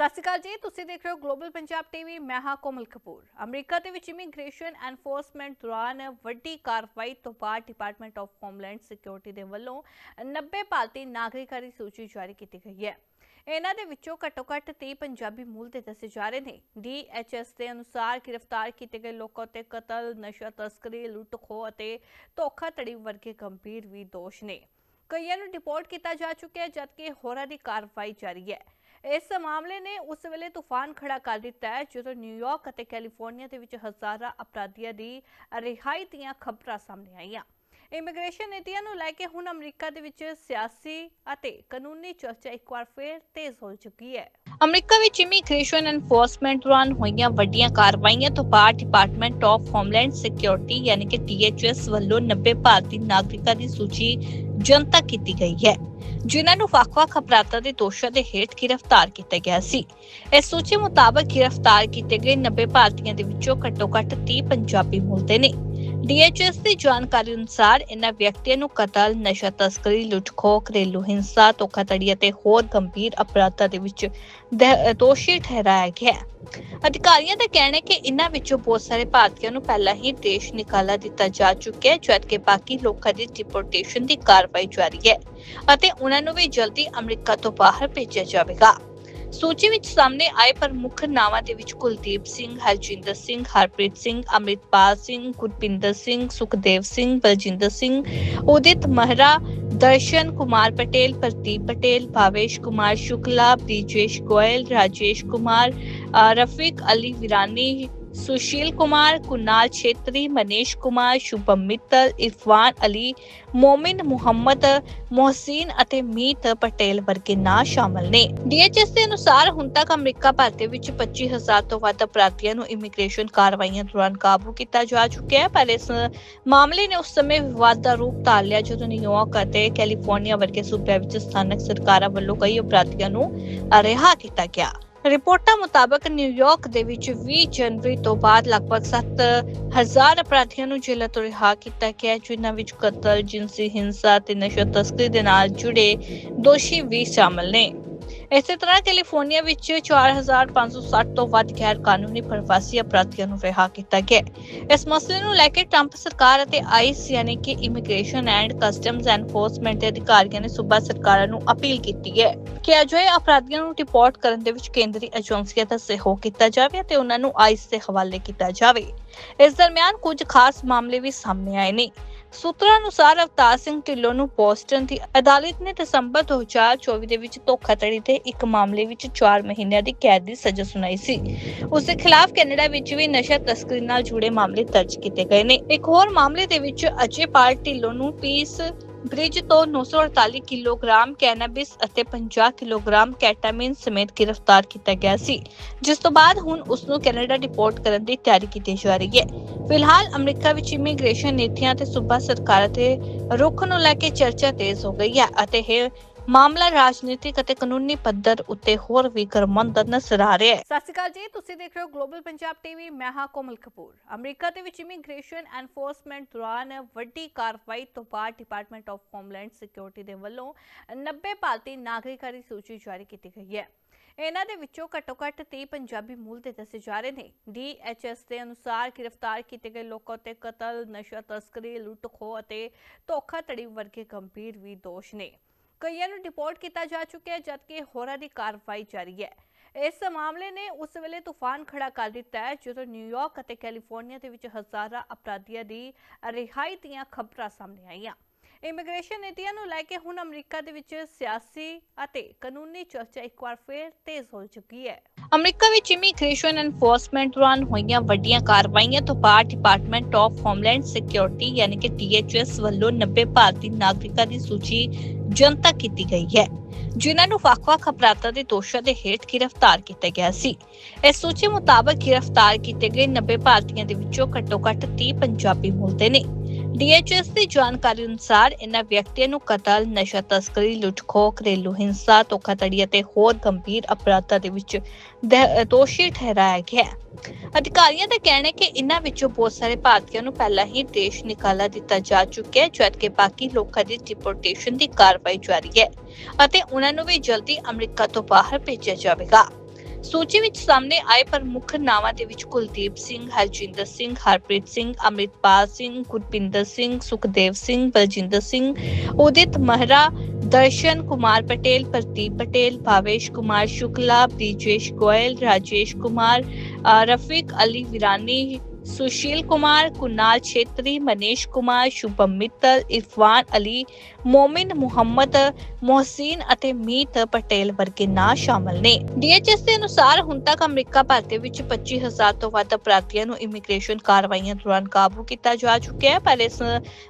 ਸਤਿ ਸ਼੍ਰੀ ਅਕਾਲ ਜੀ ਤੁਸੀਂ ਦੇਖ ਰਹੇ ਹੋ ਗਲੋਬਲ ਪੰਜਾਬ ਟੀਵੀ ਮੈਂ ਹਾਂ ਕੋਮਲ ਕਪੂਰ। ਅਮਰੀਕਾ ਦੇ ਵਿੱਚ ਇਮੀਗ੍ਰੇਸ਼ਨ ਐਨਫੋਰਸਮੈਂਟ ਦੌਰਾਨ ਵੱਡੀ ਕਾਰਵਾਈ ਤੋਂ ਬਾਅਦ ਡਿਪਾਰਟਮੈਂਟ ਆਫ ਹੋਮਲੈਂਡ ਸਿਕਿਉਰਿਟੀ ਦੇ ਵੱਲੋਂ 90 ਭਾਰਤੀ ਨਾਗਰਿਕਾਂ ਦੀ ਸੂਚੀ ਜਾਰੀ ਕੀਤੀ ਗਈ ਹੈ। ਇਹਨਾਂ ਦੇ ਵਿੱਚੋਂ ਘੱਟੋ-ਘੱਟ 30 ਪੰਜਾਬੀ ਮੂਲ ਦੇ ਦੱਸੇ ਜਾ ਰਹੇ ਨੇ। ਡੀਐਚਐਸ ਦੇ ਅਨੁਸਾਰ ਗ੍ਰਿਫਤਾਰ ਕੀਤੇ ਗਏ ਲੋਕਾਂ ਉੱਤੇ ਕਤਲ, ਨਸ਼ਾ ਤਸਕਰੀ, ਲੁੱਟ ਖੋਹ ਅਤੇ ਧੋਖਾਧੜੀ ਵਰਗੇ ਗੰਭੀਰ ਵੀ ਦੋਸ਼ ਨੇ। ਕਈਆਂ ਨੂੰ ਡਿਪੋਰਟ ਕੀਤਾ ਜਾ ਚੁੱਕਿਆ ਜਦਕਿ ਹੋਰਾਂ ਦੀ ਕਾਰਵਾਈ ਜਾਰੀ ਹੈ। ਇਸ ਮਾਮਲੇ ਨੇ ਉਸ ਵੇਲੇ ਤੂਫਾਨ ਖੜਾ ਕਰ ਦਿੱਤਾ ਹੈ, ਜਦੋਂ ਨਿਊਯਾਰਕ ਅਤੇ ਕੈਲੀਫੋਰਨੀਆ ਦੇ ਵਿੱਚ ਹਜ਼ਾਰਾਂ ਅਪਰਾਧੀਆਂ ਦੀ ਰਿਹਾਈ ਦੀਆਂ ਖਬਰਾਂ ਸਾਹਮਣੇ ਆਈਆਂ। ਇਮੀਗ੍ਰੇਸ਼ਨ ਨੀਤੀਆਂ ਨੂੰ ਲੈ ਕੇ ਹੁਣ ਅਮਰੀਕਾ ਦੇ ਵਿੱਚ ਸਿਆਸੀ ਅਤੇ ਕਾਨੂੰਨੀ ਚਰਚਾ ਇੱਕ ਵਾਰ ਫੇਰ ਤੇਜ਼ ਹੋ ਚੁੱਕੀ ਹੈ। ਅਮਰੀਕਾ ਵਿੱਚ ਇਮੀਗ੍ਰੇਸ਼ਨ ਐਨਫੋਰਸਮੈਂਟ ਦੌਰਾਨ ਹੋਈਆਂ ਵੱਡੀਆਂ ਕਾਰਵਾਈਆਂ ਤੋਂ ਬਾਅਦ ਡਿਪਾਰਟਮੈਂਟ ਆਫ ਹੋਮਲੈਂਡ ਸਿਕਿਉਰਿਟੀ ਯਾਨੀ ਕਿ DHS ਵੱਲੋਂ 90 ਭਾਰਤੀ ਨਾਗਰਿਕਾਂ ਦੀ ਸੂਚੀ ਜਨਤਕ ਕੀਤੀ ਗਈ ਹੈ, ਜਿਨ੍ਹਾਂ ਨੂੰ ਵੱਖ-ਵੱਖ ਅਪਰਾਧਾਂ ਦੇ ਦੋਸ਼ਾਂ ਦੇ ਹੇਠ ਗ੍ਰਿਫਤਾਰ ਕੀਤਾ ਗਿਆ ਸੀ। ਇਸ ਸੂਚੀ ਮੁਤਾਬਕ ਗ੍ਰਿਫਤਾਰ ਕੀਤੇ ਗਏ 90 ਭਾਰਤੀਆਂ ਦੇ ਵਿੱਚੋਂ ਘੱਟੋ-ਘੱਟ 30 ਪੰਜਾਬੀ ਮੂਲ ਦੇ ਨੇ। ਡੀਐਚਐਸ ਦੀ ਜਾਣਕਾਰੀ ਅਨੁਸਾਰ ਇਹਨਾਂ ਵਿਅਕਤੀਆਂ ਨੂੰ ਕਤਲ, ਨਸ਼ਾ ਤਸਕਰੀ, ਲੁੱਟਖੋ, ਘਰੇਲੂ ਹਿੰਸਾ, ਧੋਖਾਧੜੀ ਅਤੇ ਹੋਰ ਗੰਭੀਰ ਅਪਰਾਧਾਂ ਦੇ ਵਿੱਚ ਦ- ਦੋਸ਼ੀ ਠਹਿਰਾਇਆ ਗਿਆ ਹੈ। ਅਧਿਕਾਰੀਆਂ ਦਾ ਕਹਿਣਾ ਹੈ ਕਿ ਇਹਨਾਂ ਵਿੱਚੋਂ ਬਹੁਤ ਸਾਰੇ ਭਾਰਤੀਆਂ ਨੂੰ ਪਹਿਲਾਂ ਹੀ ਦੇਸ਼ ਨਿਕਾਲਾ ਦਿੱਤਾ ਜਾ ਚੁੱਕਿਆ ਹੈ ਜਦਕਿ ਬਾਕੀ ਲੋਕਾਂ ਦੀ ਡਿਪੋਰਟੇਸ਼ਨ ਦੀ ਕਾਰਵਾਈ ਜਾਰੀ ਹੈ ਅਤੇ ਉਹਨਾਂ ਨੂੰ ਵੀ ਜਲਦੀ ਅਮਰੀਕਾ ਤੋਂ ਬਾਹਰ ਭੇਜਿਆ ਜਾਵੇਗਾ। ਸੂਚੀ ਵਿੱਚ ਸਾਹਮਣੇ ਆਏ ਪ੍ਰਮੁੱਖ ਨਾਵਾਂ ਦੇ ਵਿੱਚ ਕੁਲਦੀਪ ਸਿੰਘ, ਹਰਜਿੰਦਰ ਸਿੰਘ, ਹਰਪ੍ਰੀਤ ਸਿੰਘ, ਅਮਰਿਤਪਾਲ ਸਿੰਘ, ਗੁਰਪਿੰਦਰ ਸਿੰਘ, ਸੁਖਦੇਵ ਸਿੰਘ, ਬਲਜਿੰਦਰ ਸਿੰਘ, ਉਦਿਤ ਮਹਿਰਾ, ਦਰਸ਼ਨ ਕੁਮਾਰ ਪਟੇਲ, ਪ੍ਰਦੀਪ ਪਟੇਲ, ਭਾਵੇਸ਼ ਕੁਮਾਰ ਸ਼ੁਕਲਾ, ਬ੍ਰਿਜੇਸ਼ ਗੋਇਲ, ਰਾਜੇਸ਼ ਕੁਮਾਰ, ਅ, ਰਫੀਕ ਅਲੀ ਵਿਰਾਨੀ ਸੁਸ਼ੀਲ ਕੁਮਾਰ ਕੁਨਾਲ ਛੇਤਰੀ ਮਨੀਸ਼ ਕੁਮਾਰ ਸ਼ੁਭਮ ਮਿੱਤਲ ਅਲੀ ਮੋਮਿਨ ਮੁਹੰਮਦ ਮੋਹਸੀਨ ਅਤੇ ਮੀਤ ਪਟੇਲ ਵਰਗੇ ਨਾਂ ਸ਼ਾਮਲ ਨੇ ਡੀਐਚਐਸ ਦੇ ਅਨੁਸਾਰ ਹੁਣ ਤੱਕ ਅਮਰੀਕਾ ਭਰ ਵਿੱਚ 25000 ਤੋਂ ਵੱਧ ਅਪਰਾਧੀਆਂ ਨੂੰ ਇਮੀਗ੍ਰੇਸ਼ਨ ਕਾਰਵਾਈਆਂ ਦੌਰਾਨ ਕਾਬੂ ਕੀਤਾ ਜਾ ਚੁੱਕਿਆ ਹੈ ਪਰ ਇਸ ਮਾਮਲੇ ਨੇ ਉਸ ਸਮੇਂ ਵਿਵਾਦ ਦਾ ਰੂਪ ਧਾਰ ਲਿਆ ਜਦੋਂ ਨਿਊਯਾਰਕ ਅਤੇ ਕੈਲੀਫੋਰਨੀਆ ਵਰਗੇ ਸੂਬਿਆਂ ਵਿੱਚ ਸਥਾਨਕ ਸਰਕਾਰਾਂ ਵੱਲੋਂ ਕਈ ਅਪਰਾਧੀਆਂ ਨੂੰ ਰਿਹਾ ਕੀਤਾ ਗਿਆ ਰਿਪੋਰਟਾਂ ਮੁਤਾਬਕ ਨਿਊਯਾਰਕ ਦੇ ਵਿੱਚ 20 ਜਨਵਰੀ ਤੋਂ ਬਾਅਦ ਲਗਭਗ 7000 ਅਪਰਾਧੀਆਂ ਨੂੰ ਜੇਲ੍ਹਾਂ ਤੋਂ ਰਿਹਾ ਕੀਤਾ ਗਿਆ ਜਿਨ੍ਹਾਂ ਵਿੱਚ ਕਤਲ, ਜਿਨਸੀ ਹਿੰਸਾ ਤੇ ਨਸ਼ਾ ਤਸਕਰੀ ਦੇ ਨਾਲ ਜੁੜੇ ਦੋਸ਼ੀ ਵੀ ਸ਼ਾਮਲ ਨੇ। ਇਸੇ ਤਰ੍ਹਾਂ ਕੈਲੀਫੋਰਨੀਆ ਵਿੱਚ 4560 ਤੋਂ ਵੱਧ ਗੈਰ ਕਾਨੂੰਨੀ ਪ੍ਰਵਾਸੀ ਅਪਰਾਧੀਆਂ ਨੂੰ ਰਿਹਾ ਕੀਤਾ ਗਿਆ। ਇਸ ਮਸਲੇ ਨੂੰ ਲੈ ਕੇ ਟਰੰਪ ਸਰਕਾਰ ਅਤੇ ਆਈਸ ਯਾਨੀ ਕਿ ਇਮੀਗ੍ਰੇਸ਼ਨ ਐਂਡ ਕਸਟਮਜ਼ ਐਨਫੋਰਸਮੈਂਟ ਦੇ ਅਧਿਕਾਰੀਆਂ ਨੇ ਸੂਬਾ ਸਰਕਾਰਾਂ ਨੂੰ ਅਪੀਲ ਕੀਤੀ ਹੈ ਕਿ ਅਜਿਹੇ ਅਪਰਾਧੀਆਂ ਨੂੰ ਰਿਪੋਰਟ ਕਰਨ ਦੇ ਵਿੱਚ ਕੇਂਦਰੀ ਏਜੰਸੀਆਂ ਦਾ ਸਹਿਯੋਗ ਕੀਤਾ ਜਾਵੇ ਅਤੇ ਉਹਨਾਂ ਨੂੰ ਆਈਸ ਦੇ ਹਵਾਲੇ ਕੀਤਾ ਜਾਵੇ। ਇਸ ਦਰਮਿਆਨ ਕੁਝ ਖਾਸ ਮਾਮਲੇ ਵੀ ਸਾਹਮਣੇ ਆਏ ਨੇ। ਸੂਤਰਾਂ ਅਨੁਸਾਰ ਅਵਤਾਰ ਸਿੰਘ ਢਿੱਲੋਂ ਨੂੰ ਬੋਸਟਨ ਦੀ ਅਦਾਲਤ ਨੇ ਦਸੰਬਰ 2024 ਦੇ ਵਿੱਚ ਧੋਖਾਧੜੀ ਦੇ ਇੱਕ ਮਾਮਲੇ ਵਿੱਚ 4 ਮਹੀਨਿਆਂ ਦੀ ਕੈਦ ਦੀ ਸਜ਼ਾ ਸੁਣਾਈ ਸੀ। ਉਸ ਦੇ ਖਿਲਾਫ ਕੈਨੇਡਾ ਵਿੱਚ ਵੀ ਨਸ਼ਾ ਤਸਕਰੀ ਨਾਲ ਜੁੜੇ ਮਾਮਲੇ ਦਰਜ ਕੀਤੇ ਗਏ ਨੇ। ਇੱਕ ਹੋਰ ਮਾਮਲੇ ਦੇ ਵਿੱਚ ਅਜੇ ਪਾਲ ਢਿੱਲੋਂ ਨੂੰ ਪੀਸ ਬ੍ਰਿਜ ਤੋਂ 948 ਕਿਲੋਗ੍ਰਾਮ ਕੈਨਾਬਿਸ ਅਤੇ 50 ਕਿਲੋਗ੍ਰਾਮ ਕੈਟਾਮਿਨ ਸਮੇਤ ਗ੍ਰਿਫਤਾਰ ਕੀਤਾ ਗਿਆ ਸੀ, ਜਿਸ ਤੋਂ ਬਾਅਦ ਹੁਣ ਉਸ ਨੂੰ ਕੈਨੇਡਾ ਡਿਪੋਰਟ ਕਰਨ ਦੀ ਤਿਆਰੀ ਕੀਤੀ ਜਾ ਰਹੀ ਹੈ। ਫਿਲਹਾਲ ਅਮਰੀਕਾ ਵਿੱਚ ਇਮੀਗ੍ਰੇਸ਼ਨ ਨੀਤੀਆਂ ਤੇ ਸੂਬਾ ਸਰਕਾਰਾਂ ਦੇ ਰੁਖ ਨੂੰ ਲੈ ਕੇ ਚਰਚਾ ਤੇਜ਼ ਹੋ ਗਈ ਹੈ ਅਤੇ ਇਹ ਮਾਮਲਾ ਰਾਜਨੀਤਿਕ ਅਤੇ ਕਾਨੂੰਨੀ ਪੱਧਰ ਉੱਤੇ ਹੋਰ ਵੀ ਗਰਮਾਉਂਦਾ ਨਜ਼ਰ ਆ ਰਿਹਾ ਹੈ। ਸਤਿ ਸ਼੍ਰੀ ਅਕਾਲ ਜੀ ਤੁਸੀਂ ਦੇਖ ਰਹੇ ਹੋ ਗਲੋਬਲ ਪੰਜਾਬ ਟੀਵੀ ਮੈਂ ਹਾਂ ਕੋਮਲ ਕਪੂਰ। ਅਮਰੀਕਾ ਦੇ ਵਿੱਚ ਇਮੀਗ੍ਰੇਸ਼ਨ ਐਨਫੋਰਸਮੈਂਟ ਦੌਰਾਨ ਵੱਡੀ ਕਾਰਵਾਈ ਤੋਂ ਬਾਅਦ ਡਿਪਾਰਟਮੈਂਟ ਆਫ ਹੋਮਲੈਂਡ ਸਿਕਿਉਰਿਟੀ ਦੇ ਵੱਲੋਂ 90 ਭਾਰਤੀ ਨਾਗਰਿਕਾਂ ਦੀ ਸੂਚੀ ਜਾਰੀ ਕੀਤੀ ਗਈ ਹੈ। ਇਹਨਾਂ ਦੇ ਵਿੱਚੋਂ ਘੱਟੋ-ਘੱਟ 30 ਪੰਜਾਬੀ ਮੂਲ ਦੇ ਦੱਸੇ ਜਾ ਰਹੇ ਨੇ। ਡੀਐਚਐਸ ਦੇ ਅਨੁਸਾਰ ਗ੍ਰਿਫਤਾਰ ਕੀਤੇ ਗਏ ਲੋਕਾਂ ਉੱਤੇ ਕਤਲ, ਨਸ਼ਾ ਤਸਕਰੀ, ਲੁੱਟ ਖੋਹ ਅਤੇ ਧੋਖਾਧੜੀ ਵਰਗੇ ਗੰਭੀਰ ਵੀ ਦੋਸ਼ ਨੇ। ਕਈਆਂ ਨੂੰ ਡਿਪੋਰਟ ਕੀਤਾ ਜਾ ਚੁੱਕਿਆ ਜਦਕਿ ਹੋਰਾਂ ਦੀ ਕਾਰਵਾਈ ਜਾਰੀ ਹੈ। ਇਸ ਮਾਮਲੇ ਨੇ ਉਸ ਵੇਲੇ ਤੂਫਾਨ ਖੜਾ ਕਰ ਦਿੱਤਾ ਹੈ, ਜਦੋਂ ਨਿਊਯਾਰਕ ਅਤੇ ਕੈਲੀਫੋਰਨੀਆ ਦੇ ਵਿੱਚ ਹਜ਼ਾਰਾਂ ਅਪਰਾਧੀਆਂ ਦੀ ਰਿਹਾਈ ਦੀਆਂ ਖਬਰਾਂ ਸਾਹਮਣੇ ਆਈਆਂ। ਇਮੀਗ੍ਰੇਸ਼ਨ ਨੀਤੀਆਂ ਨੂੰ ਲੈ ਕੇ ਹੁਣ ਅਮਰੀਕਾ ਦੇ ਵਿੱਚ ਸਿਆਸੀ ਅਤੇ ਕਾਨੂੰਨੀ ਚਰਚਾ ਇੱਕ ਵਾਰ ਫੇਰ ਤੇਜ਼ ਹੋ ਚੁੱਕੀ ਹੈ। ਅਮਰੀਕਾ ਵਿੱਚ ਇਮੀਗ੍ਰੇਸ਼ਨ ਐਨਫੋਰਸਮੈਂਟ ਦੌਰਾਨ ਹੋਈਆਂ ਵੱਡੀਆਂ ਕਾਰਵਾਈਆਂ ਤੋਂ ਬਾਅਦ ਡਿਪਾਰਟਮੈਂਟ ਆਫ ਹੋਮਲੈਂਡ ਸਿਕਿਉਰਿਟੀ ਯਾਨੀ ਕਿ DHS ਵੱਲੋਂ 90 ਭਾਰਤੀ ਨਾਗਰਿਕਾਂ ਦੀ ਸੂਚੀ ਜਨਤਾ ਕੀਤੀ ਗਈ ਹੈ, ਜਿਨ੍ਹਾਂ ਨੂੰ ਵੱਖ-ਵੱਖ ਅਪਰਾਧਾਂ ਦੇ ਦੋਸ਼ਾਂ ਦੇ ਹੇਠ ਗ੍ਰਿਫਤਾਰ ਕੀਤਾ ਗਿਆ ਸੀ। ਇਸ ਸੂਚੀ ਮੁਤਾਬਕ ਗ੍ਰਿਫਤਾਰ ਕੀਤੇ ਗਏ 90 ਭਾਰਤੀਆਂ ਦੇ ਵਿੱਚੋਂ ਘੱਟੋ-ਘੱਟ 30 ਪੰਜਾਬੀ ਮੂਲ ਦੇ ਨੇ। ਡੀਐਚਐਸ ਦੀ ਜਾਣਕਾਰੀ ਅਨੁਸਾਰ ਇਹਨਾਂ ਵਿਅਕਤੀਆਂ ਨੂੰ ਕਤਲ, ਨਸ਼ਾ ਤਸਕਰੀ, ਲੁੱਟਖੋ, ਘਰੇਲੂ ਹਿੰਸਾ, ਧੋਖਾਧੜੀ ਅਤੇ ਹੋਰ ਗੰਭੀਰ ਅਪਰਾਧਾਂ ਦੇ ਵਿੱਚ ਦ- ਦੋਸ਼ੀ ਠਹਿਰਾਇਆ ਗਿਆ ਹੈ। ਅਧਿਕਾਰੀਆਂ ਦਾ ਕਹਿਣਾ ਹੈ ਕਿ ਇਹਨਾਂ ਵਿੱਚੋਂ ਬਹੁਤ ਸਾਰੇ ਭਾਰਤੀਆਂ ਨੂੰ ਪਹਿਲਾਂ ਹੀ ਦੇਸ਼ ਨਿਕਾਲਾ ਦਿੱਤਾ ਜਾ ਚੁੱਕਿਆ ਹੈ ਜਦਕਿ ਬਾਕੀ ਲੋਕਾਂ ਦੀ ਡਿਪੋਰਟੇਸ਼ਨ ਦੀ ਕਾਰਵਾਈ ਜਾਰੀ ਹੈ ਅਤੇ ਉਹਨਾਂ ਨੂੰ ਵੀ ਜਲਦੀ ਅਮਰੀਕਾ ਤੋਂ ਬਾਹਰ ਭੇਜਿਆ ਜਾਵੇਗਾ। ਸੂਚੀ ਵਿੱਚ ਸਾਹਮਣੇ ਆਏ ਪ੍ਰਮੁੱਖ ਨਾਵਾਂ ਦੇ ਵਿੱਚ ਕੁਲਦੀਪ ਸਿੰਘ, ਹਰਜਿੰਦਰ ਸਿੰਘ, ਹਰਪ੍ਰੀਤ ਸਿੰਘ, ਅੰਮ੍ਰਿਤਪਾਲ ਸਿੰਘ, ਗੁਰਪਿੰਦਰ ਸਿੰਘ, ਸੁਖਦੇਵ ਸਿੰਘ, ਬਲਜਿੰਦਰ ਸਿੰਘ, ਉਦਿਤ ਮਹਿਰਾ, ਦਰਸ਼ਨ ਕੁਮਾਰ ਪਟੇਲ, ਪ੍ਰਦੀਪ ਪਟੇਲ, ਭਾਵੇਸ਼ ਕੁਮਾਰ ਸ਼ੁਕਲਾ, ਬ੍ਰਿਜੇਸ਼ ਗੋਇਲ, ਰਾਜੇਸ਼ ਕੁਮਾਰ, ਅ, ਰਫੀਕ ਅਲੀ ਵਿਰਾਨੀ ਸੁਸ਼ੀਲ ਕੁਮਾਰ ਕੁਨਾਲ ਛੇਤਰੀ ਮਨੀਸ਼ ਕੁਮਾਰ ਸ਼ੁਭਮ ਮਿੱਤਲ ਅਲੀ ਮੋਮਿਨ ਮੁਹੰਮਦ ਮੋਹਸੀਨ ਅਤੇ ਮੀਤ ਪਟੇਲ ਵਰਗੇ ਨਾਂ ਸ਼ਾਮਲ ਨੇ ਡੀਐਚਐਸ ਦੇ ਅਨੁਸਾਰ ਹੁਣ ਤੱਕ ਅਮਰੀਕਾ ਭਰ ਵਿੱਚ 25000 ਤੋਂ ਵੱਧ ਅਪਰਾਧੀਆਂ ਨੂੰ ਇਮੀਗ੍ਰੇਸ਼ਨ ਕਾਰਵਾਈਆਂ ਦੌਰਾਨ ਕਾਬੂ ਕੀਤਾ ਜਾ ਚੁੱਕਿਆ ਹੈ ਪਰ ਇਸ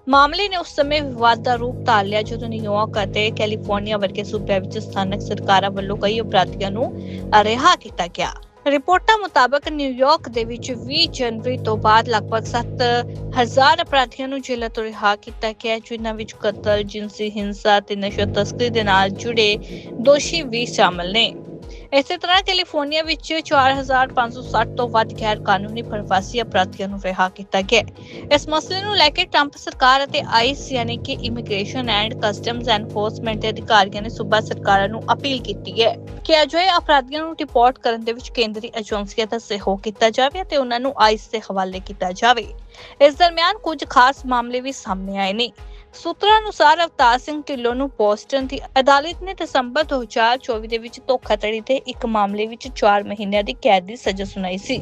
ਮਾਮਲੇ ਨੇ ਉਸ ਸਮੇਂ ਵਿਵਾਦ ਦਾ ਰੂਪ ਧਾਰ ਲਿਆ ਜਦੋਂ ਨਿਊਯਾਰਕ ਅਤੇ ਕੈਲੀਫੋਰਨੀਆ ਵਰਗੇ ਸੂਬਿਆਂ ਵਿੱਚ ਸਥਾਨਕ ਸਰਕਾਰਾਂ ਵੱਲੋਂ ਕਈ ਅਪਰਾਧੀਆਂ ਨੂੰ ਰਿਹਾ ਕੀਤਾ ਗਿਆ ਰਿਪੋਰਟਾਂ ਮੁਤਾਬਕ ਨਿਊਯਾਰਕ ਦੇ ਵਿੱਚ 20 ਜਨਵਰੀ ਤੋਂ ਬਾਅਦ ਲਗਭਗ 7000 ਅਪਰਾਧੀਆਂ ਨੂੰ ਜੇਲ੍ਹਾਂ ਤੋਂ ਰਿਹਾ ਕੀਤਾ ਗਿਆ ਜਿਨ੍ਹਾਂ ਵਿੱਚ ਕਤਲ, ਜਿਨਸੀ ਹਿੰਸਾ ਤੇ ਨਸ਼ਾ ਤਸਕਰੀ ਦੇ ਨਾਲ ਜੁੜੇ ਦੋਸ਼ੀ ਵੀ ਸ਼ਾਮਲ ਨੇ। ਇਸੇ ਤਰ੍ਹਾਂ ਕੈਲੀਫੋਰਨੀਆ ਵਿੱਚ 4560 ਤੋਂ ਵੱਧ ਗੈਰ ਕਾਨੂੰਨੀ ਪ੍ਰਵਾਸੀ ਅਪਰਾਧੀਆਂ ਨੂੰ ਰਿਹਾ ਕੀਤਾ ਗਿਆ। ਇਸ ਮਸਲੇ ਨੂੰ ਲੈ ਕੇ ਟਰੰਪ ਸਰਕਾਰ ਅਤੇ ਆਈਸ ਯਾਨੀ ਕਿ ਇਮੀਗ੍ਰੇਸ਼ਨ ਐਂਡ ਕਸਟਮਜ਼ ਐਨਫੋਰਸਮੈਂਟ ਦੇ ਅਧਿਕਾਰੀਆਂ ਨੇ ਸੂਬਾ ਸਰਕਾਰਾਂ ਨੂੰ ਅਪੀਲ ਕੀਤੀ ਹੈ ਕਿ ਅਜਿਹੇ ਅਪਰਾਧੀਆਂ ਨੂੰ ਰਿਪੋਰਟ ਕਰਨ ਦੇ ਵਿੱਚ ਕੇਂਦਰੀ ਏਜੰਸੀਆਂ ਦਾ ਸਹਿਯੋਗ ਕੀਤਾ ਜਾਵੇ ਅਤੇ ਉਹਨਾਂ ਨੂੰ ਆਈਸ ਦੇ ਹਵਾਲੇ ਕੀਤਾ ਜਾਵੇ। ਇਸ ਦਰਮਿਆਨ ਕੁਝ ਖਾਸ ਮਾਮਲੇ ਵੀ ਸਾਹਮਣੇ ਆਏ ਨੇ। ਸੂਤਰਾਂ ਅਨੁਸਾਰ ਅਵਤਾਰ ਸਿੰਘ ਢਿੱਲੋਂ ਨੂੰ ਬੋਸਟਨ ਦੀ ਅਦਾਲਤ ਨੇ ਦਸੰਬਰ 2024 ਦੇ ਵਿੱਚ ਧੋਖਾਧੜੀ ਦੇ ਇੱਕ ਮਾਮਲੇ ਵਿੱਚ 4 ਮਹੀਨਿਆਂ ਦੀ ਕੈਦ ਦੀ ਸਜ਼ਾ ਸੁਣਾਈ ਸੀ।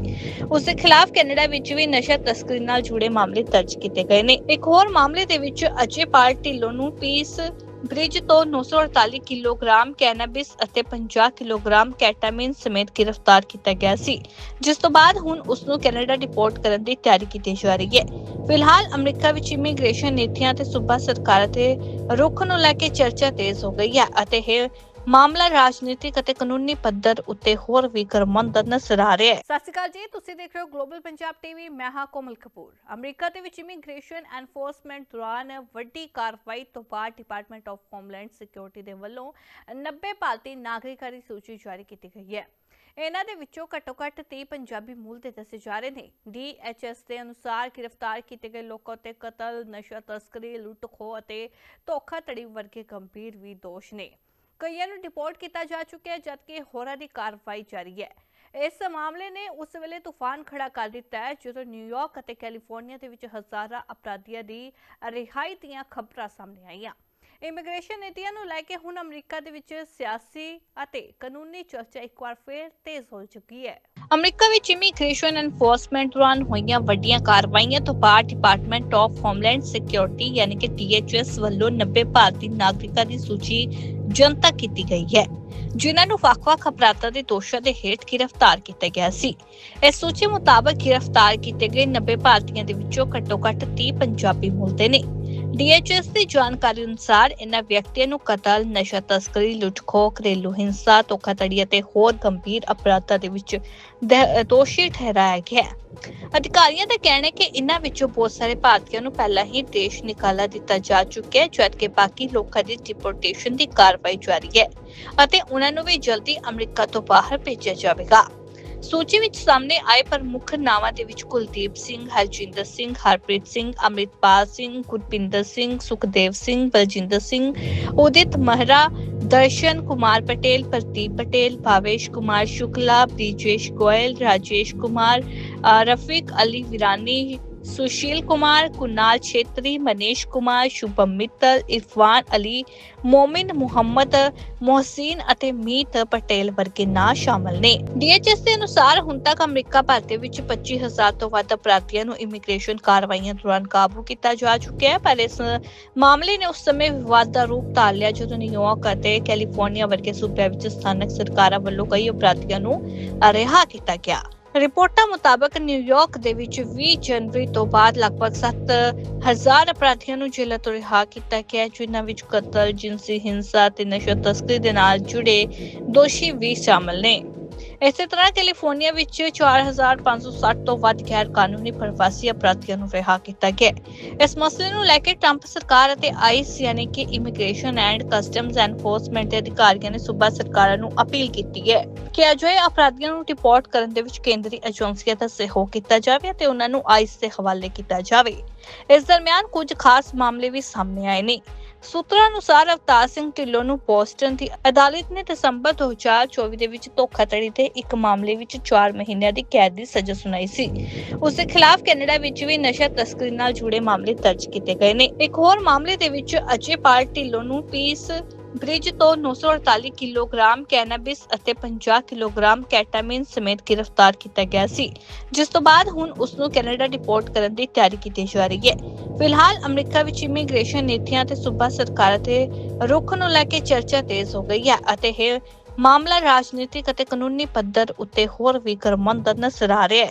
ਉਸ ਦੇ ਖਿਲਾਫ ਕੈਨੇਡਾ ਵਿੱਚ ਵੀ ਨਸ਼ਾ ਤਸਕਰੀ ਨਾਲ ਜੁੜੇ ਮਾਮਲੇ ਦਰਜ ਕੀਤੇ ਗਏ ਨੇ। ਇੱਕ ਹੋਰ ਮਾਮਲੇ ਦੇ ਵਿੱਚ ਅਜੇ ਪਾਲ ਢਿੱਲੋਂ ਨੂੰ ਪੀਸ ਬ੍ਰਿਜ ਤੋਂ 948 ਕਿਲੋਗ੍ਰਾਮ ਕੈਨਾਬਿਸ ਅਤੇ 50 ਕਿਲੋਗ੍ਰਾਮ ਕੈਟਾਮਿਨ ਸਮੇਤ ਗ੍ਰਿਫਤਾਰ ਕੀਤਾ ਗਿਆ ਸੀ, ਜਿਸ ਤੋਂ ਬਾਅਦ ਹੁਣ ਉਸ ਨੂੰ ਕੈਨੇਡਾ ਡਿਪੋਰਟ ਕਰਨ ਦੀ ਤਿਆਰੀ ਕੀਤੀ ਜਾ ਰਹੀ ਹੈ। ਫਿਲਹਾਲ ਅਮਰੀਕਾ ਵਿੱਚ ਇਮੀਗ੍ਰੇਸ਼ਨ ਨੀਤੀਆਂ ਤੇ ਸੂਬਾ ਸਰਕਾਰਾਂ ਦੇ ਰੁਖ ਨੂੰ ਲੈ ਕੇ ਚਰਚਾ ਤੇਜ਼ ਹੋ ਗਈ ਹੈ ਅਤੇ ਇਹ ਮਾਮਲਾ ਰਾਜਨੀਤਿਕ ਅਤੇ ਕਾਨੂੰਨੀ ਪੱਧਰ ਉੱਤੇ ਹੋਰ ਵੀ ਗਰਮਾਉਂਦਾ ਨਜ਼ਰ ਆ ਰਿਹਾ ਹੈ। ਸਤਿ ਸ਼੍ਰੀ ਅਕਾਲ ਜੀ ਤੁਸੀਂ ਦੇਖ ਰਹੇ ਹੋ ਗਲੋਬਲ ਪੰਜਾਬ ਟੀਵੀ ਮੈਂ ਹਾਂ ਕੋਮਲ ਕਪੂਰ। ਅਮਰੀਕਾ ਦੇ ਵਿੱਚ ਇਮੀਗ੍ਰੇਸ਼ਨ ਐਨਫੋਰਸਮੈਂਟ ਦੌਰਾਨ ਵੱਡੀ ਕਾਰਵਾਈ ਤੋਂ ਬਾਅਦ ਡਿਪਾਰਟਮੈਂਟ ਆਫ ਹੋਮਲੈਂਡ ਸਿਕਿਉਰਿਟੀ ਦੇ ਵੱਲੋਂ 90 ਭਾਰਤੀ ਨਾਗਰਿਕਾਂ ਦੀ ਸੂਚੀ ਜਾਰੀ ਕੀਤੀ ਗਈ ਹੈ। ਇਹਨਾਂ ਦੇ ਵਿੱਚੋਂ ਘੱਟੋ-ਘੱਟ 30 ਪੰਜਾਬੀ ਮੂਲ ਦੇ ਦੱਸੇ ਜਾ ਰਹੇ ਨੇ। ਡੀਐਚਐਸ ਦੇ ਅਨੁਸਾਰ ਗ੍ਰਿਫਤਾਰ ਕੀਤੇ ਗਏ ਲੋਕਾਂ ਤੇ ਕਤਲ, ਨਸ਼ਾ ਤਸਕਰੀ, ਲੁੱਟ-ਖੋਹ ਅਤੇ ਧੋਖਾਧੜੀ ਵਰਗੇ ਗੰਭੀਰ ਵੀ ਦੋਸ਼ ਨੇ। ਕਈਆਂ ਨੂੰ ਡਿਪੋਰਟ ਕੀਤਾ ਜਾ ਚੁੱਕਿਆ ਹੈ, ਜਦਕਿ ਹੋਰਾਂ ਦੀ ਕਾਰਵਾਈ ਜਾਰੀ ਹੈ। ਇਸ ਮਾਮਲੇ ਨੇ ਉਸ ਵੇਲੇ ਤੂਫਾਨ ਖੜਾ ਕਰ ਦਿੱਤਾ ਹੈ, ਜਦੋਂ ਨਿਊਯਾਰਕ ਅਤੇ ਕੈਲੀਫੋਰਨੀਆ ਦੇ ਵਿੱਚ ਹਜ਼ਾਰਾਂ ਅਪਰਾਧੀਆਂ ਦੀ ਰਿਹਾਈ ਦੀਆਂ ਖਬਰਾਂ ਸਾਹਮਣੇ ਆਈਆਂ। ਇਮੀਗ੍ਰੇਸ਼ਨ ਨੀਤੀਆਂ ਨੂੰ ਲੈ ਕੇ ਹੁਣ ਅਮਰੀਕਾ ਦੇ ਵਿੱਚ ਸਿਆਸੀ ਅਤੇ ਕਾਨੂੰਨੀ ਚਰਚਾ ਇੱਕ ਵਾਰ ਫੇਰ ਤੇਜ਼ ਹੋ ਚੁੱਕੀ ਹੈ। ਅਮਰੀਕਾ ਵਿੱਚ ਇਮੀਗ੍ਰੇਸ਼ਨ ਐਨਫੋਰਸਮੈਂਟ ਦੌਰਾਨ ਹੋਈਆਂ ਵੱਡੀਆਂ ਕਾਰਵਾਈਆਂ ਤੋਂ ਬਾਅਦ ਡਿਪਾਰਟਮੈਂਟ ਆਫ ਹੋਮਲੈਂਡ ਸਿਕਿਉਰਿਟੀ ਯਾਨੀ ਕਿ DHS ਵੱਲੋਂ 90 ਭਾਰਤੀ ਨਾਗਰਿਕਾਂ ਦੀ ਸੂਚੀ ਜਨਤਕ ਕੀਤੀ ਗਈ ਹੈ, ਜਿਨ੍ਹਾਂ ਨੂੰ ਵੱਖ-ਵੱਖ ਅਪਰਾਧਾਂ ਦੇ ਦੋਸ਼ਾਂ ਦੇ ਹੇਠ ਗ੍ਰਿਫਤਾਰ ਕੀਤਾ ਗਿਆ ਸੀ। ਇਸ ਸੂਚੀ ਮੁਤਾਬਕ ਗ੍ਰਿਫਤਾਰ ਕੀਤੇ ਗਏ 90 ਭਾਰਤੀਆਂ ਦੇ ਵਿੱਚੋਂ ਘੱਟੋ-ਘੱਟ 30 ਪੰਜਾਬੀ ਮੂਲ ਦੇ ਨੇ। ਡੀਐਚਐਸ ਦੀ ਜਾਣਕਾਰੀ ਅਨੁਸਾਰ ਇਨ੍ਹਾਂ ਵਿਅਕਤੀਆਂ ਨੂੰ ਕਤਲ, ਨਸ਼ਾ ਤਸਕਰੀ, ਲੁੱਟ-ਖੋਹ, ਘਰੇਲੂ ਹਿੰਸਾ, ਧੋਖਾਧੜੀ ਅਤੇ ਹੋਰ ਗੰਭੀਰ ਅਪਰਾਧਾਂ ਦੇ ਵਿੱਚ ਦ- ਦੋਸ਼ੀ ਠਹਿਰਾਇਆ ਗਿਆ ਹੈ। ਅਧਿਕਾਰੀਆਂ ਦਾ ਕਹਿਣਾ ਹੈ ਕਿ ਇਨ੍ਹਾਂ ਵਿੱਚੋਂ ਬਹੁਤ ਸਾਰੇ ਭਾਰਤੀਆਂ ਨੂੰ ਪਹਿਲਾਂ ਹੀ ਦੇਸ਼ ਨਿਕਾਲਾ ਦਿੱਤਾ ਜਾ ਚੁੱਕਿਆ ਹੈ ਜਦਕਿ ਬਾਕੀ ਲੋਕਾਂ ਦੀ ਡਿਪੋਰਟੇਸ਼ਨ ਦੀ ਕਾਰਵਾਈ ਜਾਰੀ ਹੈ ਅਤੇ ਉਹਨਾਂ ਨੂੰ ਵੀ ਜਲਦੀ ਅਮਰੀਕਾ ਤੋਂ ਬਾਹਰ ਭੇਜਿਆ ਜਾਵੇਗਾ। ਸੂਚੀ ਵਿੱਚ ਸਾਹਮਣੇ ਆਏ ਪ੍ਰਮੁੱਖ ਨਾਵਾਂ ਦੇ ਵਿੱਚ ਕੁਲਦੀਪ ਸਿੰਘ, ਹਰਜਿੰਦਰ ਸਿੰਘ, ਹਰਪ੍ਰੀਤ ਸਿੰਘ, ਅੰਮ੍ਰਿਤਪਾਲ ਸਿੰਘ, ਗੁਰਪਿੰਦਰ ਸਿੰਘ, ਸੁਖਦੇਵ ਸਿੰਘ, ਬਲਜਿੰਦਰ ਸਿੰਘ, ਉਦਿਤ ਮਹਿਰਾ, ਦਰਸ਼ਨ ਕੁਮਾਰ ਪਟੇਲ, ਪ੍ਰਦੀਪ ਪਟੇਲ, ਭਾਵੇਸ਼ ਕੁਮਾਰ ਸ਼ੁਕਲਾ, ਬ੍ਰਿਜੇਸ਼ ਗੋਇਲ, ਰਾਜੇਸ਼ ਕੁਮਾਰ, ਅ, ਰਫੀਕ ਅਲੀ ਵਿਰਾਨੀ ਸੁਸ਼ੀਲ ਕੁਮਾਰ ਕੁਨਾਲ ਛੇਤਰੀ ਮਨੀਸ਼ ਕੁਮਾਰ ਸ਼ੁਭਮ ਮਿੱਤਲ ਅਲੀ ਮੋਮਿਨ ਮੁਹੰਮਦ ਮੋਹਸੀਨ ਅਤੇ ਮੀਤ ਪਟੇਲ ਵਰਗੇ ਨਾਂ ਸ਼ਾਮਲ ਨੇ ਡੀਐਚਐਸ ਦੇ ਅਨੁਸਾਰ ਹੁਣ ਤੱਕ ਅਮਰੀਕਾ ਭਰ ਵਿੱਚ 25000 ਤੋਂ ਵੱਧ ਅਪਰਾਧੀਆਂ ਨੂੰ ਇਮੀਗ੍ਰੇਸ਼ਨ ਕਾਰਵਾਈਆਂ ਦੌਰਾਨ ਕਾਬੂ ਕੀਤਾ ਜਾ ਚੁੱਕਿਆ ਹੈ, ਪਰ ਇਸ ਮਾਮਲੇ ਨੇ ਉਸ ਸਮੇਂ ਵਿਵਾਦ ਦਾ ਰੂਪ ਧਾਰ ਲਿਆ, ਜਦੋਂ ਨਿਊਯਾਰਕ ਅਤੇ ਕੈਲੀਫੋਰਨੀਆ ਵਰਗੇ ਸੂਬਿਆਂ ਵਿੱਚ ਸਥਾਨਕ ਸਰਕਾਰਾਂ ਵੱਲੋਂ ਕਈ ਅਪਰਾਧੀਆਂ ਨੂੰ ਰਿਹਾ ਕੀਤਾ ਗਿਆ। ਰਿਪੋਰਟਾਂ ਮੁਤਾਬਕ ਨਿਊਯਾਰਕ ਦੇ ਵਿੱਚ 20 ਜਨਵਰੀ ਤੋਂ ਬਾਅਦ ਲਗਭਗ 7000 ਅਪਰਾਧੀਆਂ ਨੂੰ ਜੇਲ੍ਹਾਂ ਤੋਂ ਰਿਹਾ ਕੀਤਾ ਗਿਆ ਜਿਨ੍ਹਾਂ ਵਿੱਚ ਕਤਲ, ਜਿਨਸੀ ਹਿੰਸਾ ਤੇ ਨਸ਼ਾ ਤਸਕਰੀ ਦੇ ਨਾਲ ਜੁੜੇ ਦੋਸ਼ੀ ਵੀ ਸ਼ਾਮਲ ਨੇ। ਇਸੇ ਤਰ੍ਹਾਂ ਕੈਲੀਫੋਰਨੀਆ ਵਿੱਚ 4560 ਤੋਂ ਵੱਧ ਗੈਰ ਕਾਨੂੰਨੀ ਪ੍ਰਵਾਸੀ ਅਪਰਾਧੀਆਂ ਨੂੰ ਰਿਹਾ ਕੀਤਾ ਗਿਆ। ਇਸ ਮਸਲੇ ਨੂੰ ਲੈ ਕੇ ਟਰੰਪ ਸਰਕਾਰ ਅਤੇ ਆਈਸ ਯਾਨੀ ਕਿ ਇਮੀਗ੍ਰੇਸ਼ਨ ਐਂਡ ਕਸਟਮਜ਼ ਐਨਫੋਰਸਮੈਂਟ ਦੇ ਅਧਿਕਾਰੀਆਂ ਨੇ ਸੂਬਾ ਸਰਕਾਰਾਂ ਨੂੰ ਅਪੀਲ ਕੀਤੀ ਹੈ ਕਿ ਅਜਿਹੇ ਅਪਰਾਧੀਆਂ ਨੂੰ ਰਿਪੋਰਟ ਕਰਨ ਦੇ ਵਿੱਚ ਕੇਂਦਰੀ ਏਜੰਸੀਆਂ ਦਾ ਸਹਿਯੋਗ ਕੀਤਾ ਜਾਵੇ ਅਤੇ ਉਹਨਾਂ ਨੂੰ ਆਈਸ ਦੇ ਹਵਾਲੇ ਕੀਤਾ ਜਾਵੇ। ਇਸ ਦਰਮਿਆਨ ਕੁਝ ਖਾਸ ਮਾਮਲੇ ਵੀ ਸਾਹਮਣੇ ਆਏ ਨੇ। ਸੂਤਰਾਂ ਅਨੁਸਾਰ ਅਵਤਾਰ ਸਿੰਘ ਢਿੱਲੋਂ ਨੂੰ ਬੋਸਟਨ ਦੀ ਅਦਾਲਤ ਨੇ ਦਸੰਬਰ 2024 ਦੇ ਵਿੱਚ ਧੋਖਾਧੜੀ ਦੇ ਇੱਕ ਮਾਮਲੇ ਵਿੱਚ 4 ਮਹੀਨਿਆਂ ਦੀ ਕੈਦ ਦੀ ਸਜ਼ਾ ਸੁਣਾਈ ਸੀ। ਉਸ ਦੇ ਖਿਲਾਫ ਕੈਨੇਡਾ ਵਿੱਚ ਵੀ ਨਸ਼ਾ ਤਸਕਰੀ ਨਾਲ ਜੁੜੇ ਮਾਮਲੇ ਦਰਜ ਕੀਤੇ ਗਏ ਨੇ। ਇੱਕ ਹੋਰ ਮਾਮਲੇ ਦੇ ਵਿੱਚ ਅਜੇ ਪਾਲ ਢਿੱਲੋਂ ਨੂੰ ਪੀਸ ਬ੍ਰਿਜ ਤੋਂ 948 ਕਿਲੋਗ੍ਰਾਮ ਕੈਨਾਬਿਸ ਅਤੇ 50 ਕਿਲੋਗ੍ਰਾਮ ਕੈਟਾਮਿਨ ਸਮੇਤ ਗ੍ਰਿਫਤਾਰ ਕੀਤਾ ਗਿਆ ਸੀ, ਜਿਸ ਤੋਂ ਬਾਅਦ ਹੁਣ ਉਸ ਨੂੰ ਕੈਨੇਡਾ ਡਿਪੋਰਟ ਕਰਨ ਦੀ ਤਿਆਰੀ ਕੀਤੀ ਜਾ ਰਹੀ ਹੈ। ਫਿਲਹਾਲ ਅਮਰੀਕਾ ਵਿੱਚ ਇਮੀਗ੍ਰੇਸ਼ਨ ਨੀਤੀਆਂ ਤੇ ਸੂਬਾ ਸਰਕਾਰਾਂ ਦੇ ਰੁਖ ਨੂੰ ਲੈ ਕੇ ਚਰਚਾ ਤੇਜ਼ ਹੋ ਗਈ ਹੈ ਅਤੇ ਇਹ ਮਾਮਲਾ ਰਾਜਨੀਤਿਕ ਅਤੇ ਕਾਨੂੰਨੀ ਪੱਧਰ ਉੱਤੇ ਹੋਰ ਵੀ ਗਰਮਾਉਂਦਾ ਨਜ਼ਰ ਆ ਰਿਹਾ ਹੈ।